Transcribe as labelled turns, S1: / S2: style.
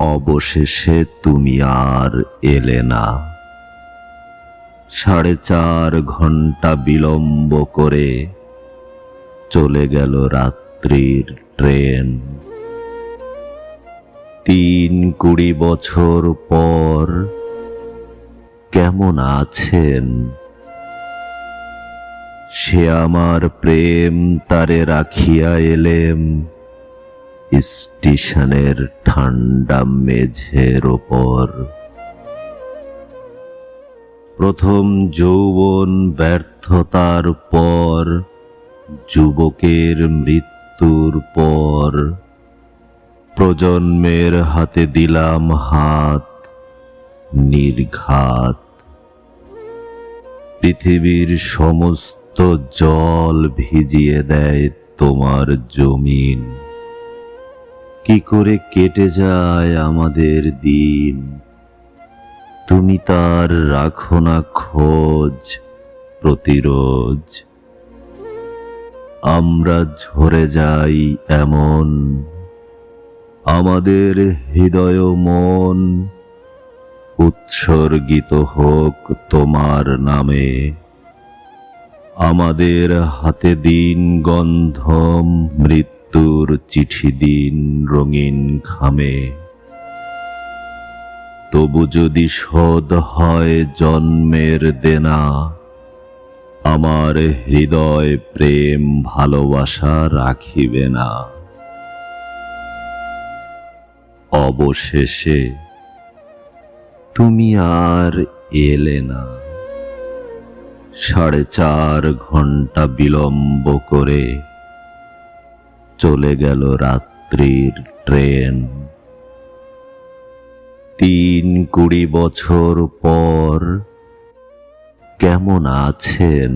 S1: অবশেষে তুমি আর এলে না। সাড়ে চার ঘণ্টা বিলম্ব করে চলে গেল রাত্রির ট্রেন। তিন কুড়ি বছর পর কেমন আছেন? সে আমার প্রেম তারে রাখিয়া এলেম। স্টেশনের ঠান্ডা মেঝের ওপর। প্রথম যৌবন ব্যর্থতার পর, যুবকের মৃত্যুর পর, প্রজন্মের হাতে দিলাম হাত নির্ঘাত। পৃথিবীর সমস্ত জল ভিজিয়ে দেয় তোমার জমিন। কি করে কেটে যায় আমাদের দিন? তুমি তার রাখো না খোঁজ প্রতিরোজ আমরা ঝরে যাই এমন। আমাদের হৃদয় মন উৎসর্গিত হোক তোমার নামে। আমাদের হাতে দিন গন্ধম মৃত্যুর চিঠি দিন রঙিন খামে তবু যদি শোধ হয় জন্মের দেনা, আমার হৃদয় প্রেম ভালোবাসা রাখিবে না। অবশেষে তুমি আর এলে না। সাড়ে চার ঘণ্টা বিলম্ব করে চলে গেল রাত্রির ট্রেন। তিন কুড়ি বছর পর কেমন আছেন?